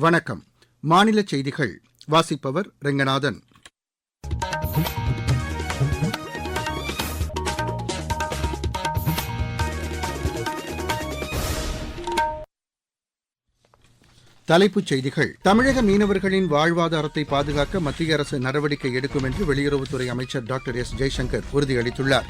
வணக்கம். மாநில செய்திகள். வாசிப்பவர் ரெங்கநாதன். தலைப்புச் செய்திகள். தமிழக மீனவர்களின் வாழ்வாதாரத்தை பாதுகாக்க மத்திய அரசு நடவடிக்கை எடுக்கும் என்று வெளியுறவுத்துறை அமைச்சர் டாக்டர் எஸ். ஜெய்சங்கர் உறுதியளித்துள்ளார்.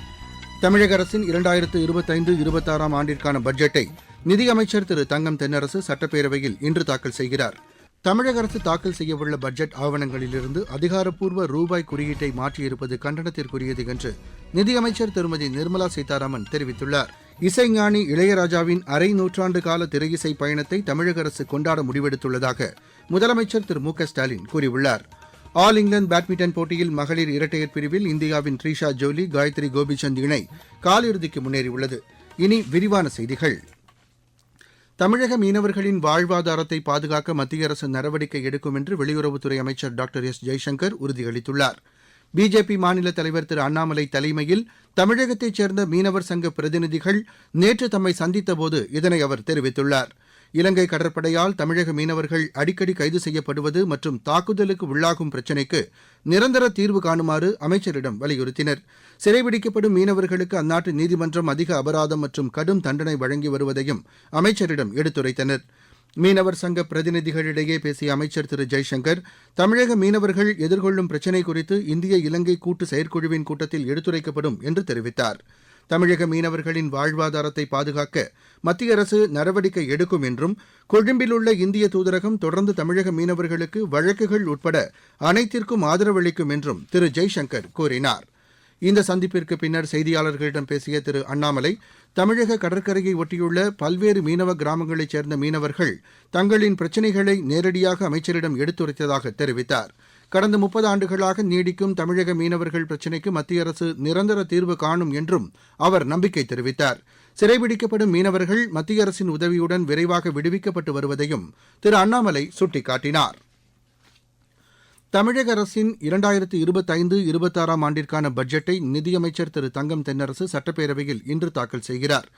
தமிழக அரசின் இரண்டாயிரத்து இருபத்தைந்து இருபத்தாறாம் ஆண்டிற்கான பட்ஜெட்டை நிதியமைச்சர் திரு தங்கம் தென்னரசு சட்டப்பேரவையில் இன்று தாக்கல் செய்கிறார். தமிழக அரசு தாக்கல் செய்யவுள்ள பட்ஜெட் ஆவணங்களிலிருந்து அதிகாரப்பூர்வ ரூபாய் குறியீட்டை மாற்றியிருப்பது கண்டனத்திற்குரியது என்று நிதியமைச்சர் திருமதி நிர்மலா சீதாராமன் தெரிவித்துள்ளார். இசைஞானி இளையராஜாவின் அரை நூற்றாண்டு கால திரையிசை பயணத்தை தமிழக அரசு கொண்டாட முடிவெடுத்துள்ளதாக முதலமைச்சர் திரு மு க ஸ்டாலின் கூறியுள்ளார். ஆல் இங்கிலாந்து பேட்மிண்டன் போட்டியில் மகளிர் இரட்டையர் பிரிவில் இந்தியாவின் ட்ரீஷா ஜோலி காயத்ரி கோபிச்சந்த் இணை காலிறுதிக்கு முன்னேறியுள்ளது. இனி விரிவான செய்திகள். தமிழக மீனவர்களின் வாழ்வாதாரத்தை பாதுகாக்க மத்திய அரசு நடவடிக்கை எடுக்கும் என்று வெளியுறவுத்துறை அமைச்சர் டாக்டர் எஸ் ஜெய்சங்கர் உறுதியளித்துள்ளார். பிஜேபி மாநில தலைவர் திரு அண்ணாமலை தலைமையில் தமிழகத்தைச் சேர்ந்த மீனவர் சங்க பிரதிநிதிகள் நேற்று தம்மை சந்தித்தபோது இதனை அவர் தெரிவித்துள்ளார். இலங்கை கடற்படையால் தமிழக மீனவர்கள் அடிக்கடி கைது செய்யப்படுவது மற்றும் தாக்குதலுக்கு உள்ளாகும் பிரச்சினைக்கு நிரந்தர தீர்வு காணுமாறு அமைச்சரிடம் வலியுறுத்தினர். சிறைபிடிக்கப்படும் மீனவர்களுக்கு அந்நாட்டு நீதிமன்றம் அதிக அபராதம் மற்றும் கடும் தண்டனை வழங்கி வருவதையும் அமைச்சரிடம் எடுத்துரைத்தனர். மீனவர் சங்க பிரதிநிதிகளிடையே பேசிய அமைச்சர் திரு. ஜெய்சங்கர் தமிழக மீனவர்கள் எதிர்கொள்ளும் பிரச்சினை குறித்து இந்திய இலங்கை கூட்டு செயற்குழுவின் கூட்டத்தில் எடுத்துரைக்கப்படும் என்று தெரிவித்தார். தமிழக மீனவர்களின் வாழ்வாதாரத்தை பாதுகாக்க மத்திய அரசு நடவடிக்கை எடுக்கும் என்றும் கொழும்பில் உள்ள இந்திய தூதரகம் தொடர்ந்து தமிழக மீனவர்களுக்கு வழக்குகள் உட்பட அனைத்திற்கும் ஆதரவளிக்கும் என்றும் திரு. ஜெய்சங்கர் கூறினார். இந்த சந்திப்பிற்கு பின்னர் செய்தியாளர்களிடம் பேசிய திரு. அண்ணாமலை தமிழக கடற்கரையை ஒட்டியுள்ள பல்வேறு மீனவ கிராமங்களைச் சேர்ந்த மீனவர்கள் தங்களின் பிரச்சினைகளை நேரடியாக அமைச்சரிடம் எடுத்துரைத்ததாக தெரிவித்தார். கடந்த முப்பது ஆண்டுகளாக நீடிக்கும் தமிழக மீனவர்கள் பிரச்சினைக்கு மத்திய அரசு நிரந்தர தீர்வு காணும் என்றும் அவர் நம்பிக்கை தெரிவித்தார். சிறைபிடிக்கப்படும் மீனவர்கள் மத்திய அரசின் உதவியுடன் விரைவாக விடுவிக்கப்பட்டு வருவதையும் திரு அண்ணாமலை சுட்டிக்காட்டினார். தமிழக அரசின் இரண்டாயிரத்து இருபத்தைந்து இருபத்தாறாம் ஆண்டிற்கான பட்ஜெட்டை நிதியமைச்சர் திரு தங்கம் தென்னரசு சட்டப்பேரவையில் இன்று தாக்கல் செய்கிறார்.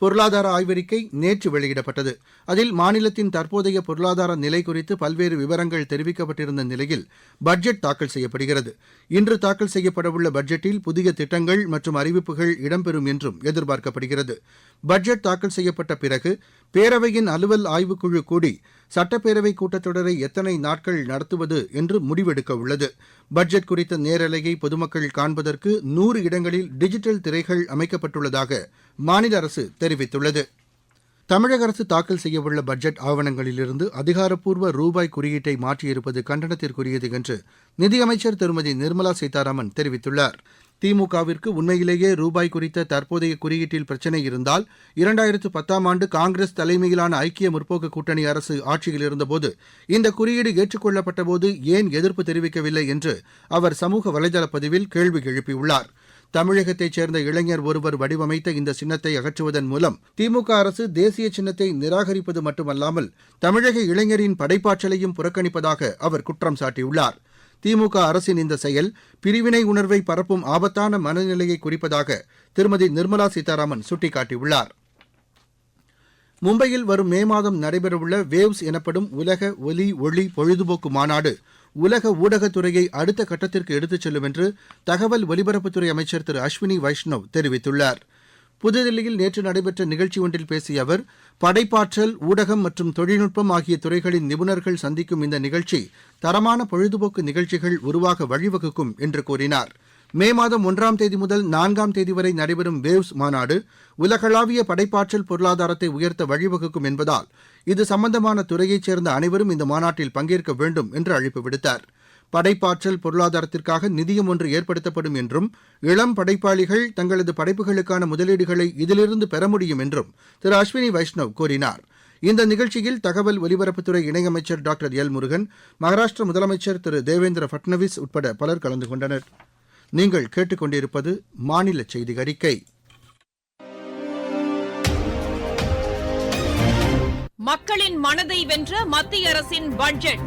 பொருளாதார ஆய்வறிக்கை நேற்று வெளியிடப்பட்டது. அதில் மாநிலத்தின் தற்போதைய பொருளாதார நிலை குறித்து பல்வேறு விவரங்கள் தெரிவிக்கப்பட்டிருந்த நிலையில் பட்ஜெட் தாக்கல் செய்யப்படுகிறது. இன்று தாக்கல் செய்யப்படவுள்ள பட்ஜெட்டில் புதிய திட்டங்கள் மற்றும் அறிவிப்புகள் இடம்பெறும் என்றும் எதிர்பார்க்கப்படுகிறது. பட்ஜெட் தாக்கல் செய்யப்பட்ட பிறகு பேரவையின் அலுவல் ஆய்வுக்குழு கூடி சட்டப்பேரவை கூட்டத்தொடரை எத்தனை நாட்கள் நடத்துவது என்று முடிவெடுக்க உள்ளது. பட்ஜெட் குறித்த நேரலையை பொதுமக்கள் காண்பதற்கு நூறு இடங்களில் டிஜிட்டல் திரைகள் அமைக்கப்பட்டுள்ளதாக மாநில அரசு தெரிவித்துள்ளது. தமிழக அரசு தாக்கல் செய்யவுள்ள பட்ஜெட் ஆவணங்களிலிருந்து அதிகாரப்பூர்வ ரூபாய் குறியீட்டை மாற்றியிருப்பது கண்டனத்திற்குரியது என்று நிதியமைச்சர் திருமதி நிர்மலா சீதாராமன் தெரிவித்துள்ளார். திமுகவிற்கு உண்மையிலேயே ரூபாய் குறித்த தற்போதைய குறியீட்டில் பிரச்சினை இருந்தால் இரண்டாயிரத்து பத்தாம் ஆண்டு காங்கிரஸ் தலைமையிலான ஐக்கிய முற்போக்கு கூட்டணி அரசு ஆட்சியில் இருந்தபோது இந்த குறியீடு ஏற்றுக்கொள்ளப்பட்டபோது ஏன் எதிர்ப்பு தெரிவிக்கவில்லை என்று அவர் சமூக வலைதள பதிவில் கேள்வி எழுப்பியுள்ளார். தமிழகத்தைச் சேர்ந்த இளைஞர் ஒருவர் வடிவமைத்த இந்த சின்னத்தை அகற்றுவதன் மூலம் திமுக அரசு தேசிய சின்னத்தை நிராகரிப்பது மட்டுமல்லாமல் தமிழக இளைஞரின் படைப்பாற்றலையும் புறக்கணிப்பதாக அவர் குற்றம் சாட்டியுள்ளார். திமுக அரசின் இந்த செயல் பிரிவினை உணர்வை பரப்பும் ஆபத்தான மனநிலையை குறிப்பதாக திருமதி நிர்மலா சீதாராமன் சுட்டிக்காட்டியுள்ளார். மும்பையில் வரும் மே மாதம் நடைபெறவுள்ள வேவ்ஸ் எனப்படும் உலக ஒலி ஒளி பொழுதுபோக்கு மாநாடு உலக ஊடகத்துறையை அடுத்த கட்டத்திற்கு எடுத்துச் செல்லும் என்று தகவல் ஒலிபரப்புத்துறை அமைச்சர் திரு அஸ்வினி வைஷ்ணவ் தெரிவித்துள்ளார். புதுதில்லியில் நேற்று நடைபெற்ற நிகழ்ச்சி ஒன்றில் பேசிய அவர் படைப்பாற்றல் ஊடகம் மற்றும் தொழில்நுட்பம் ஆகிய துறைகளின் நிபுணர்கள் சந்திக்கும் இந்த நிகழ்ச்சி தரமான பொழுதுபோக்கு நிகழ்ச்சிகள் உருவாக வழிவகுக்கும் என்று கூறினார். மே மாதம் ஒன்றாம் தேதி முதல் நான்காம் தேதி வரை நடைபெறும் வேவ்ஸ் மாநாடு உலகளாவிய படைப்பாற்றல் பொருளாதாரத்தை உயர்த்த வழிவகுக்கும் என்பதால் இது சம்பந்தமான துறையைச் சேர்ந்த அனைவரும் இந்த மாநாட்டில் பங்கேற்க வேண்டும் என்று அழைப்பு விடுத்தார். படைப்பாற்றல் பொருளாதாரத்திற்காக நிதியம் ஒன்று ஏற்படுத்தப்படும் என்றும் இளம் படைப்பாளிகள் தங்களது படைப்புகளுக்கான முதலீடுகளை இதிலிருந்து பெற முடியும் என்றும் திரு அஸ்வினி வைஷ்ணவ் கூறினார். இந்த நிகழ்ச்சியில் தகவல் ஒலிபரப்புத்துறை இணையமைச்சர் டாக்டர் எல் முருகன் மகாராஷ்டிர முதலமைச்சர் திரு தேவேந்திர பட்னவிஸ் உட்பட பலர் கலந்து கொண்டனர். நீங்கள் கேட்டுக்கொண்டிருப்பது மாநில செய்தி அறிக்கை. மக்களின் மனதை வென்ற மத்திய அரசின் பட்ஜெட்.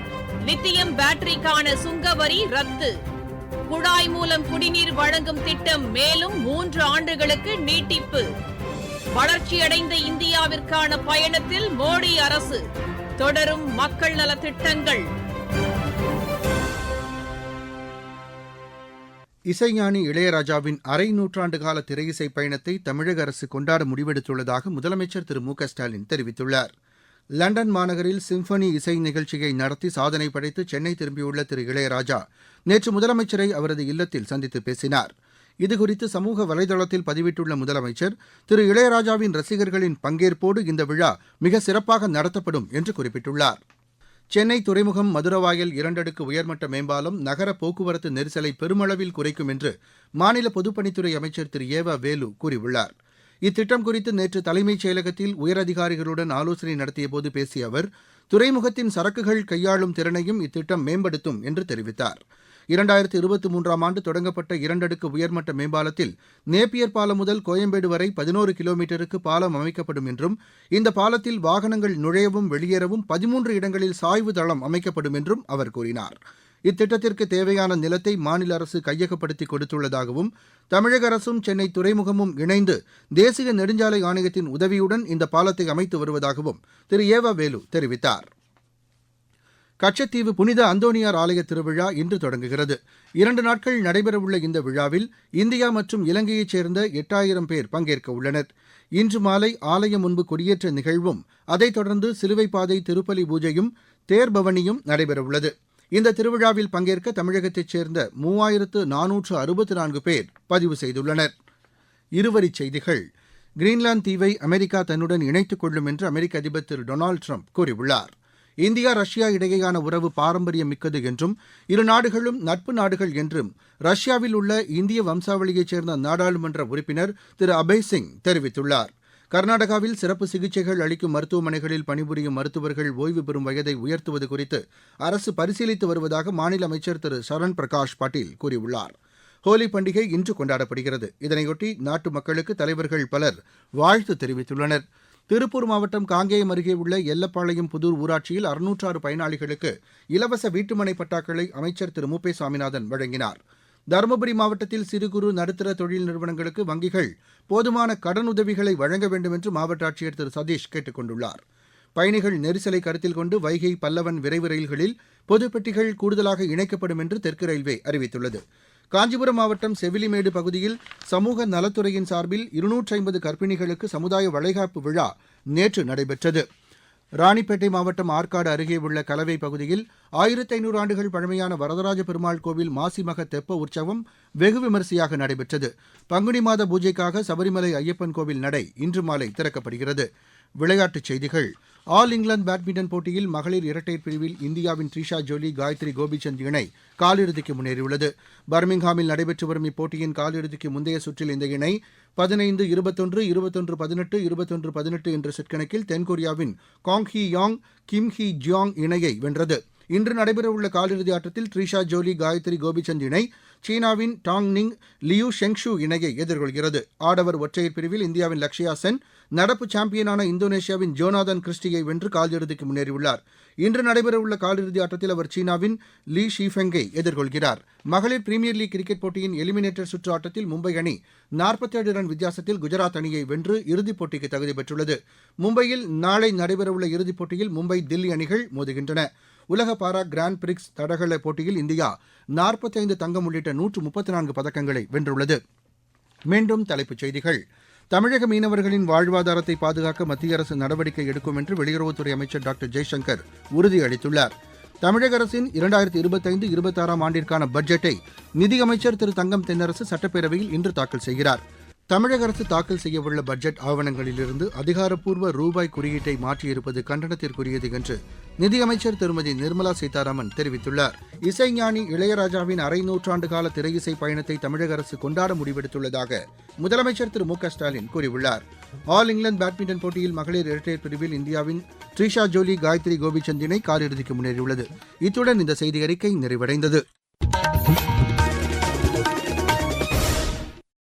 லித்தியம் பேட்டரிக்கான சுங்கவரி ரத்து. குழாய் மூலம் குடிநீர் வழங்கும் திட்டம் மேலும் மூன்று ஆண்டுகளுக்கு நீட்டிப்பு. வளர்ச்சியடைந்த இந்தியாவிற்கான பயணத்தில் மோடி அரசு. தொடரும் மக்கள் நலத்திட்டங்கள் இசைஞானி இளையராஜாவின் அரை நூற்றாண்டு கால திரையிசை பயணத்தை தமிழக அரசு கொண்டாட முடிவெடுத்துள்ளதாக முதலமைச்சர் திரு மு க ஸ்டாலின் தெரிவித்துள்ளார். லண்டன் மாநகரில் சிம்பனி இசை நிகழ்ச்சியை நடத்தி சாதனை படைத்து சென்னை திரும்பியுள்ள திரு இளையராஜா நேற்று முதலமைச்சரை அவரது இல்லத்தில் சந்தித்து பேசினார். இதுகுறித்து சமூக வலைதளத்தில் பதிவிட்டுள்ள முதலமைச்சர் திரு இளையராஜாவின் ரசிகர்களின் பங்கேற்போடு இந்த விழா மிக சிறப்பாக நடத்தப்படும் என்று குறிப்பிட்டுள்ளார். சென்னை துறைமுகம் மதுரவாயல் இரண்டடுக்கு உயர்மட்ட மேம்பாலம் நகர போக்குவரத்து நெரிசலை பெருமளவில் குறைக்கும் என்று மாநில பொதுப்பணித்துறை அமைச்சர் திரு ஏவ வேலு கூறியுள்ளார். இத்திட்டம் குறித்து நேற்று தலைமைச் செயலகத்தில் உயரதிகாரிகளுடன் ஆலோசனை நடத்தியபோது பேசிய அவர் துறைமுகத்தின் சரக்குகள் கையாளும் திறனையும் இத்திட்டம் மேம்படுத்தும் என்று தெரிவித்தார். இரண்டாயிரத்து இருபத்தி மூன்றாம் ஆண்டு தொடங்கப்பட்ட இரண்டடுக்கு உயர்மட்ட மேம்பாலத்தில் நேப்பியர் பாலம் முதல் கோயம்பேடு வரை பதினோரு கிலோமீட்டருக்கு பாலம் அமைக்கப்படும் என்றும் இந்த பாலத்தில் வாகனங்கள் நுழையவும் வெளியேறவும் பதிமூன்று இடங்களில் சாய்வு தளம் அமைக்கப்படும் என்றும் அவர் கூறினார். இத்திட்டத்திற்கு தேவையான நிலத்தை மாநில அரசு கையகப்படுத்தி கொடுத்துள்ளதாகவும் தமிழக அரசும் சென்னை துறைமுகமும் இணைந்து தேசிய நெடுஞ்சாலை ஆணையத்தின் உதவியுடன் இந்த பாலத்தை அமைத்து வருவதாகவும் திரு. ஏவா வேலு தெரிவித்தார். கச்சத்தீவு புனித அந்தோனியார் ஆலய திருவிழா இன்று தொடங்குகிறது. இரண்டு நாட்கள் நடைபெறவுள்ள இந்த விழாவில் இந்தியா மற்றும் இலங்கையைச் சேர்ந்த எட்டாயிரம் பேர் பங்கேற்க உள்ளனர். இன்று மாலை ஆலயம் முன்பு கொடியேற்ற நிகழ்வும் அதைத் தொடர்ந்து சிலுவைப்பாதை திருப்பலி பூஜையும் தேர்பவனியும் நடைபெறவுள்ளது. இந்த திருவிழாவில் பங்கேற்க தமிழகத்தைச் சேர்ந்த மூவாயிரத்து நானூற்று அறுபத்து நான்கு பேர் பதிவு செய்துள்ளனர். இருவரிச் செய்திகள். கிரீன்லாந்து தீவை அமெரிக்கா தன்னுடன் இணைத்துக் கொள்ளும் என்று அமெரிக்க அதிபர் திரு டொனால்டு ட்ரம்ப் கூறியுள்ளார். இந்தியா ரஷ்யா இடையேயான உறவு பாரம்பரியம் மிக்கது என்றும் இரு நாடுகளும் நட்பு நாடுகள் என்றும் ரஷ்யாவில் உள்ள இந்திய வம்சாவளியைச் சேர்ந்த நாடாளுமன்ற உறுப்பினர் திரு அபய் சிங் தெரிவித்துள்ளார். கர்நாடகாவில் சிறப்பு சிகிச்சைகள் அளிக்கும் மருத்துவமனைகளில் பணிபுரியும் மருத்துவர்கள் ஓய்வு பெறும் வயதை உயர்த்துவது குறித்து அரசு பரிசீலித்து வருவதாக மாநில அமைச்சர் திரு. சரண் பிரகாஷ் பாட்டீல் கூறியுள்ளார். ஹோலி பண்டிகை இன்று கொண்டாடப்படுகிறது. இதனையொட்டி நாட்டு மக்களுக்கு தலைவர்கள் பலர் வாழ்த்து தெரிவித்துள்ளனர். திருப்பூர் மாவட்டம் காங்கேயம் அருகே உள்ள எல்லப்பாளையம் புதூர் ஊராட்சியில் அறுநூற்றாறு பயனாளிகளுக்கு இலவச வீட்டுமனை பட்டாக்களை அமைச்சர் திரு. மு. பே. சாமிநாதன் வழங்கினார். தருமபுரி மாவட்டத்தில் சிறு குறு நடுத்தர தொழில் நிறுவனங்களுக்கு வங்கிகள் போதுமான கடனுதவிகளை வழங்க வேண்டும் என்று மாவட்ட ஆட்சியர் திரு சதீஷ் கேட்டுக் கொண்டுள்ளார். பயணிகள் நெரிசலை கருத்தில் கொண்டு வைகை பல்லவன் விரைவு ரயில்களில் பொதுப்பெட்டிகள் கூடுதலாக இணைக்கப்படும் என்று தெற்கு ரயில்வே அறிவித்துள்ளது. காஞ்சிபுரம் மாவட்டம் செவிலிமேடு பகுதியில் சமூக நலத்துறையின் சார்பில் இருநூற்றி ஐம்பது கர்ப்பிணிகளுக்கு சமுதாய வளைகாப்பு விழா நேற்று நடைபெற்றது. ராணிப்பேட்டை மாவட்டம் ஆற்காடு அருகே உள்ள கலவை பகுதியில் ஆயிரத்தி ஐநூறு ஆண்டுகள் பழமையான வரதராஜ பெருமாள் கோவில் மாசிமக தெப்ப உற்சவம் வெகு விமரிசையாக நடைபெற்றது. பங்குனி மாத பூஜைக்காக சபரிமலை ஐயப்பன் கோவில் நடை இன்று மாலை திறக்கப்படுகிறது. விளையாட்டுச் செய்திகள். ஆல் இங்கிலாந்து பேட்மிண்டன் போட்டியில் மகளிர் இரட்டையர் பிரிவில் இந்தியாவின் த்ரிஷா ஜோலி காயத்ரி கோபிசந்த் இணை காலிறுதிக்கு முன்னேறியுள்ளது. பர்மிங்ஹாமில் நடைபெற்று வரும் இப்போட்டியின் காலிறுதிக்கு முந்தைய சுற்றில் இந்த இணை பதினைந்து இருபத்தொன்று இருபத்தொன்று பதினெட்டு இருபத்தொன்று பதினெட்டு என்ற செட் கணக்கில் தென்கொரியாவின் Kong Hee Yong Kim Hye Jeong இணையை வென்றது. இன்று நடைபெறவுள்ள காலிறுதி ஆட்டத்தில் த்ரிஷா ஜோலி காயத்ரி கோபிசந்த் இணை சீனாவின் டாங் நிங் லியூ ஷெங்ஷு இணையை எதிர்கொள்கிறது. ஆடவர் ஒற்றையர் பிரிவில் இந்தியாவின் லக்ஷயா சென் நடப்பு சாம்பியனான இந்தோனேஷியாவின் ஜோனாதன் கிறிஸ்டியை வென்று காலிறுதிக்கு முன்னேறியுள்ளார். இன்று நடைபெறவுள்ள காலிறுதி ஆட்டத்தில் அவர் சீனாவின் லீ ஷீஃபெங்கை எதிர்கொள்கிறார். மகளிர் பிரீமியர் லீக் கிரிக்கெட் போட்டியின் எலிமினேட்டர் சுற்று ஆட்டத்தில் மும்பை அணி நாற்பத்தேழு ரன் வித்தியாசத்தில் குஜராத் அணியை வென்று இறுதிப் போட்டிக்கு தகுதி பெற்றுள்ளது. மும்பையில் நாளை நடைபெறவுள்ள இறுதிப் போட்டியில் மும்பை தில்லி அணிகள் மோதுகின்றன. உலக பாரா கிராண்ட் பிரிக்ஸ் தடகள போட்டியில் இந்தியா நாற்பத்தைந்து தங்கம் உள்ளிட்ட நூற்று முப்பத்தி நான்கு பதக்கங்களை வென்றுள்ளது. மீண்டும் தலைப்புச் செய்திகள். தமிழக மீனவர்களின் வாழ்வாதாரத்தை பாதுகாக்க மத்திய அரசு நடவடிக்கை எடுக்கும் என்று வெளியுறவுத்துறை அமைச்சர் டாக்டர் ஜெய்சங்கர் உறுதியளித்துள்ளார் தமிழக அரசின் இரண்டாயிரத்தி இருபத்தைந்து இருபத்தாறாம் ஆண்டிற்கான பட்ஜெட்டை நிதியமைச்சர் திரு தங்கம் தென்னரசு சட்டப்பேரவையில் இன்று தாக்கல் செய்கிறார். தமிழக அரசு தாக்கல் செய்யவுள்ள பட்ஜெட் ஆவணங்களிலிருந்து அதிகாரப்பூர்வ ரூபாய் குறியீட்டை மாற்றியிருப்பது கண்டனத்திற்குரியது என்று நிதியமைச்சர் திருமதி நிர்மலா சீதாராமன் தெரிவித்துள்ளார். இசைஞானி இளையராஜாவின் அரை நூற்றாண்டு கால திரையிசை பயணத்தை தமிழக அரசு கொண்டாட முடிவெடுத்துள்ளதாக முதலமைச்சர் திரு மு க ஸ்டாலின் கூறியுள்ளார். ஆல் இங்கிலாந்து பேட்மிண்டன் போட்டியில் மகளிர் இரட்டையர் பிரிவில் இந்தியாவின் ட்ரிஷா ஜோலி காயத்ரி கோபிச்சந்தினை காலிறுதிக்கு முன்னேறியுள்ளது. இத்துடன் இந்த செய்தி அறிக்கை நிறைவடைந்தது.